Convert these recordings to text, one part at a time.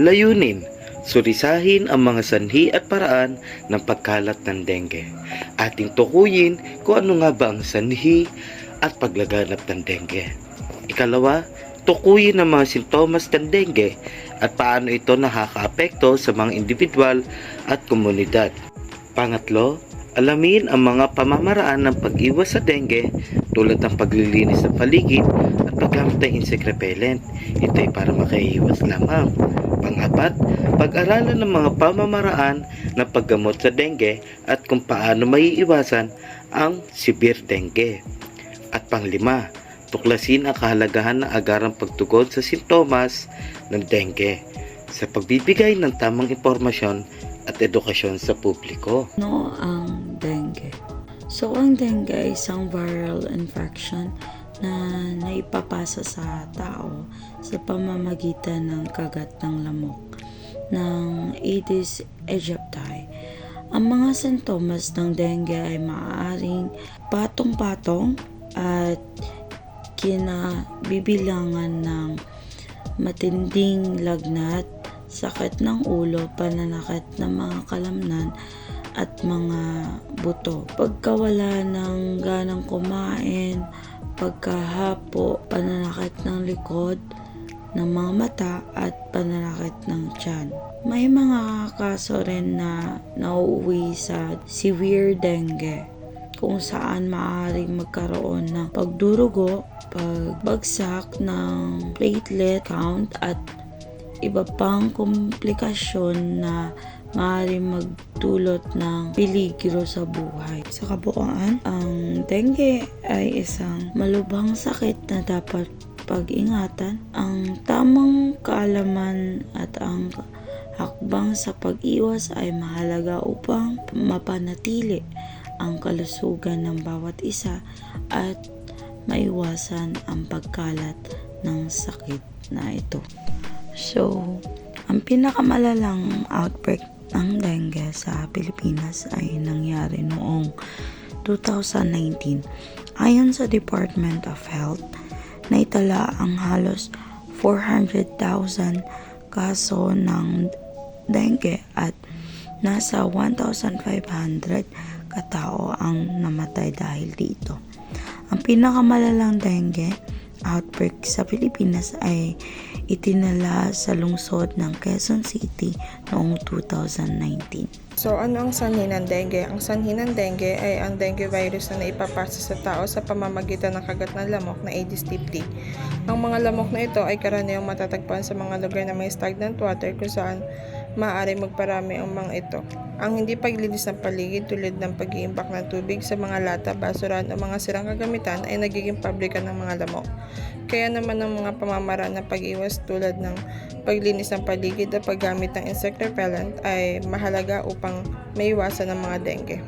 Layunin, surisahin ang mga sanhi at paraan ng pagkalat ng dengue. Ating tukuyin kung ano nga ba ang sanhi at paglaganap ng dengue. Ikalawa, tukuyin ang mga sintomas ng dengue at paano ito nakakaapekto sa mga individual at komunidad. Pangatlo, alamin ang mga pamamaraan ng pag-iwas sa dengue tulad ng paglilinis ng paligid at paggamit ng insect repellent. Ito ay para makaiwas lamang. Pangapat, pag-aralan ng mga pamamaraan ng paggamot sa dengue at kung paano maiiwasan ang severe dengue. At panglima, tuklasin ang kahalagahan ng agarang pagtugon sa sintomas ng dengue sa pagbibigay ng tamang impormasyon at edukasyon sa publiko. Ano ang dengue? So, ang dengue ay isang viral infection na naipapasa sa tao sa pamamagitan ng kagat ng lamok ng Aedes aegypti. Ang mga sintomas ng dengue ay maaaring patong-patong at kinabibilangan ng matinding lagnat, sakit ng ulo, pananakit ng mga kalamnan at mga buto. Pagkawala ng ganang kumain, pagkahapo, pananakit ng likod, ng mga mata at pananakit ng tiyan. May mga kaso rin na nauuwi sa severe dengue kung saan maaaring magkaroon ng pagdurugo, pagbagsak ng platelet count at iba pang komplikasyon na maaaring magdulot ng peligro sa buhay. Sa kabuuan, ang dengue ay isang malubhang sakit na dapat pag-ingatan. Ang tamang kaalaman at ang hakbang sa pag-iwas ay mahalaga upang mapanatili ang kalusugan ng bawat isa at maiwasan ang pagkalat ng sakit na ito. So, ang pinakamalalang outbreak ng dengue sa Pilipinas ay nangyari noong 2019. Ayon sa Department of Health, naitala ang halos 400,000 kaso ng dengue at nasa 1,500 katao ang namatay dahil dito. Ang pinakamalalang dengue outbreak sa Pilipinas ay itinala sa lungsod ng Quezon City noong 2019. So ano ang sanhi ng dengue? Ang sanhi ng dengue ay ang dengue virus na naipapasa sa tao sa pamamagitan ng kagat ng lamok na Aedes aegypti. Ang mga lamok na ito ay karaniwang matatagpuan sa mga lugar na may stagnant water kung saan maaari magparami ang mga ito. Ang hindi paglinis ng paligid tulad ng pag-iimbak ng tubig sa mga lata, basuran o mga sirang kagamitan ay nagiging pabrika ng mga lamok. Kaya naman ang mga pamamaraan ng pag-iwas tulad ng paglinis ng paligid at paggamit ng insect repellent ay mahalaga upang maiwasan ang mga dengue.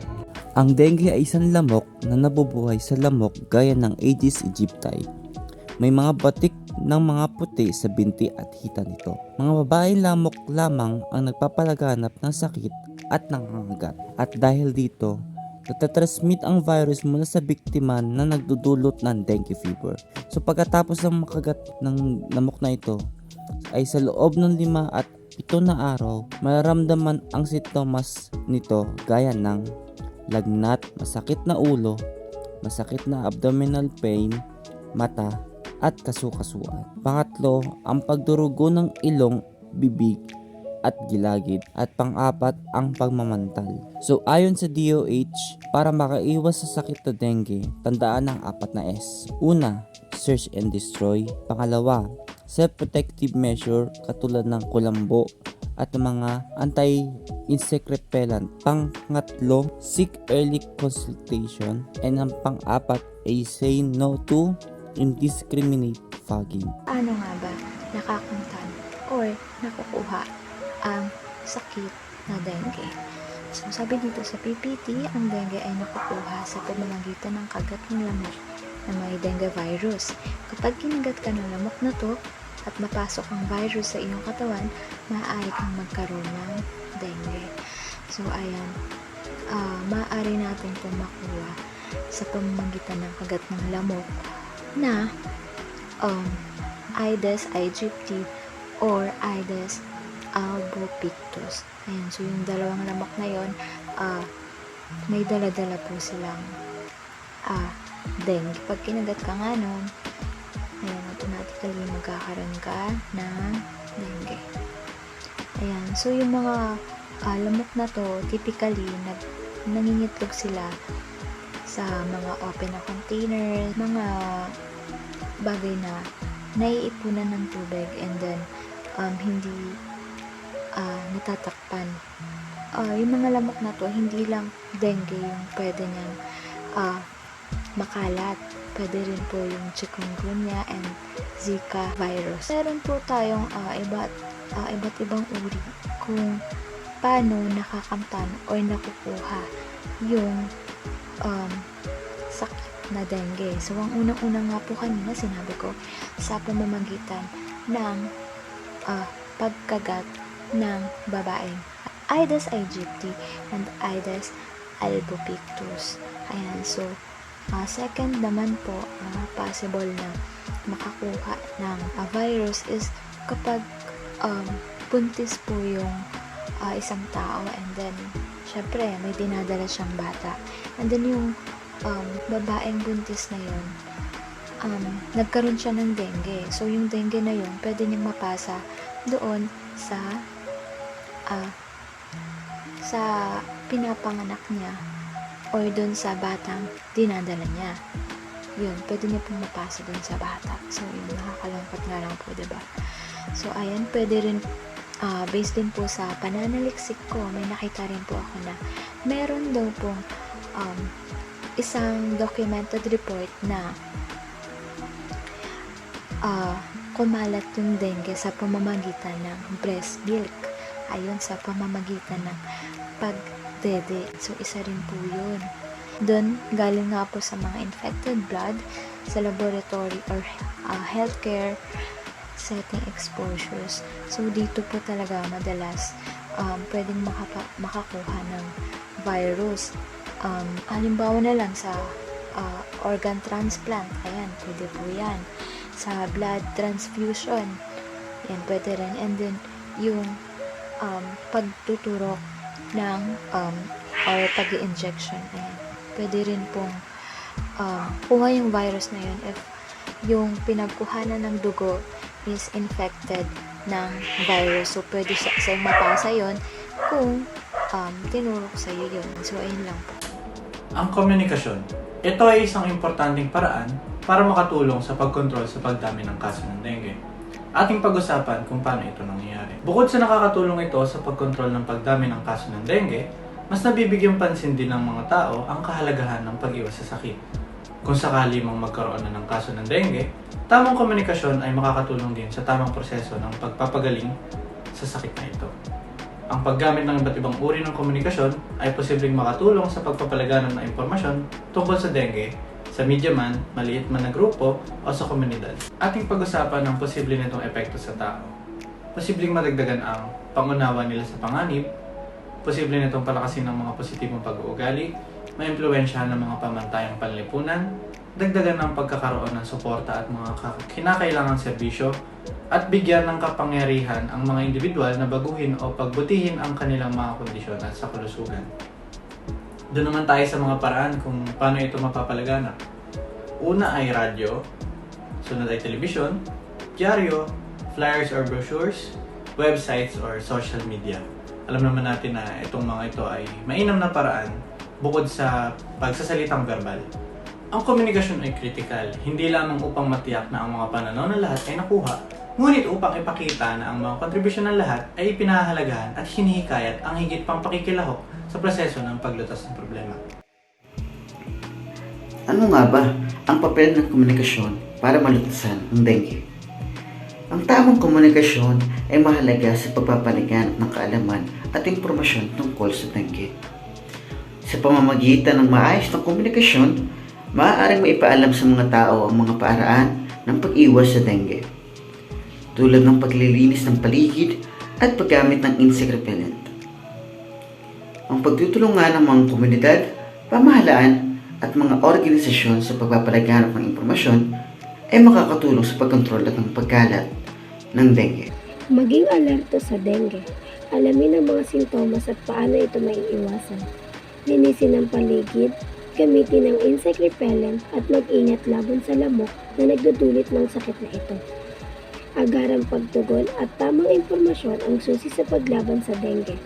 Ang dengue ay isang lamok na nabubuhay sa lamok gaya ng Aedes aegypti. May mga batik ng mga puti sa binti at hita nito. Mga babae lamok lamang ang nagpapalaganap ng sakit at nangangagat. At dahil dito, natatransmit ang virus mula sa biktima na nagdudulot ng dengue fever. So pagkatapos ng makagat ng lamok na ito, ay sa loob ng lima at pito na araw, mararamdaman ang sintomas nito gaya ng lagnat, masakit na ulo, masakit na abdominal pain, mata, at kasukasuan. Pangatlo, ang pagdurugo ng ilong, bibig, at gilagid. At pang-apat, ang pagmamantal. So ayon sa DOH, para makaiwas sa sakit na dengue, tandaan ang apat na S. Una, search and destroy. Pangalawa, self-protective measure katulad ng kulambo at mga anti-insect repellent. Pangatlo, seek early consultation. And ang pang-apat ay say no to indiscriminate fogging. Ano nga ba nakakuntan or nakukuha ang sakit na dengue? So, sabi dito sa PPT, ang dengue ay nakukuha sa pamamagitan ng kagat ng lamok na may dengue virus. Kapag kinagat ka ng lamok na to at mapasok ang virus sa iyong katawan, maaari kang magkaroon ng dengue. So, ayan, ah maaari natin itong makuha sa pamamagitan ng kagat ng lamok na um, Aedes aegypti or Aedes albopictus. Ayan, so yung dalawang lamok na yon, ah, may dala-dala po silang ah, dengue. Pag kinagat ka nga nun, ayan, automatically magkakaroon ka ng dengue. Ayan, so yung mga ah, lamok na to, typically, nag, nangingitlog sila sa mga open na container, mga bagay na naiipunan ng tubig and then um, hindi ah, natatakpan. Ah, yung mga lamok na to, hindi lang dengue yung pwede niyang ah, makalat. Pwede rin po yung chikungunya and Zika virus. Meron po tayong ah, iba't, ah, iba't ibang uri kung paano nakakamtan o nakukuha yung um, sakit na dengue. So, ang unang-una nga po kanina, sinabi ko, sa pamamagitan ng ah, pagkagat ng babaeng Aedes aegypti and Aedes albopictus. Ayan, so, ah, second naman po na possible na makakuha ng ah, virus is kapag um, buntis po yung ah, isang tao and then, syempre, may dinadala siyang bata. And then yung um, babaeng buntis na yun, um, nagkaroon siya ng dengue. So, yung dengue na yun, pwede niyang mapasa doon sa ah, sa pinapanganak niya or doon sa batang dinadala niya. Yun, pwede niya pong mapasa doon sa bata. So, yun, nakakalangkot nga lang po, ba So, ayan, pwede rin ah, based din po sa pananaliksik ko, may nakita rin po ako na meron daw pong um, isang documented report na ah, kumalat yung dengue sa pamamagitan ng breast milk. Ayun, sa pamamagitan ng pagdede. So, isa rin po yun. Doon, galing nga po sa mga infected blood, sa laboratory or ah, healthcare setting exposures. So, dito po talaga madalas um, pwedeng makapa- makakuha ng virus. Um, halimbawa na lang sa ah, organ transplant. Ayan, pwede po yan. Sa blood transfusion. Yan, pwede rin. And then, yung um, pagtuturok ng um, or pag injection Ayan. Pwede rin pong um, kuha yung virus na yun if yung pinagkuhanan ng dugo is infected ng virus. So, pwede siya sa'yo mapasa yon kung um, tinurok sa'yo yun. So, ayun lang po. Ang komunikasyon. Ito ay isang importanteng paraan para makatulong sa pagkontrol sa pagdami ng kaso ng dengue. Ating pag-usapan kung paano ito nangyayari. Bukod sa nakakatulong ito sa pagkontrol ng pagdami ng kaso ng dengue, mas nabibigyang pansin din ng mga tao ang kahalagahan ng pag-iwas sa sakit. Kung sakali mang magkaroon na ng kaso ng dengue, tamang komunikasyon ay makakatulong din sa tamang proseso ng pagpapagaling sa sakit na ito. Ang paggamit ng iba't ibang uri ng komunikasyon ay posibleng makatulong sa pagpapalaganap ng impormasyon tungkol sa dengue sa media man, maliit man na grupo o sa komunidad. Ating pag-usapan ang posible nitong epekto sa tao. Posibleng madagdagan ang pangunawa nila sa panganib, posible nitong palakasin ng mga positibong pag-uugali, maimpluwensyahan ng mga pamantayang panlipunan, dagdagan ng pagkakaroon ng suporta at mga ka- kinakailangang serbisyo, at bigyan ng kapangyarihan ang mga individual na baguhin o pagbutihin ang kanilang mga kondisyon at sa kalusugan. Doon naman tayo sa mga paraan kung paano ito mapapalaganap. Una ay radyo, sunod ay telebisyon, dyaryo, flyers or brochures, websites or social media. Alam naman natin na itong mga ito ay mainam na paraan bukod sa pagsasalitang verbal. Ang komunikasyon ay critical, hindi lamang upang matiyak na ang mga pananaw ng lahat ay nakuha, ngunit upang ipakita na ang mga kontribusyon ng lahat ay pinahahalagahan at hinihikayat ang higit pang pakikilahok sa proseso ng paglutas ng problema. Ano nga ba ang papel ng komunikasyon para malutasan ang dengue? Ang tamang komunikasyon ay mahalaga sa pagpapaliganap ng kaalaman at impormasyon tungkol sa dengue. Sa pamamagitan ng maayos na komunikasyon, maaaring maipaalam sa mga tao ang mga paraan ng pag-iwas sa dengue. Tulad ng paglilinis ng paligid at paggamit ng insect repellent. Ang pagtutulungan ng mga komunidad, pamahalaan at mga organisasyon sa pagpapalaganap ng impormasyon ay makakatulong sa pagkontrol at ng pagkalat ng dengue. Maging alerto sa dengue. Alamin ang mga sintomas at paano ito maiiwasan. Linisin ang paligid, gamitin ang insect repellent at mag-ingat laban sa lamok na nagdudulot ng sakit na ito. Agarang pagtugon at tamang impormasyon ang susi sa paglaban sa dengue.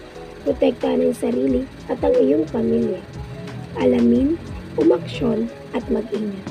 Protektahan ang sarili at ang iyong pamilya. Alamin, umaksyon at mag-ingat.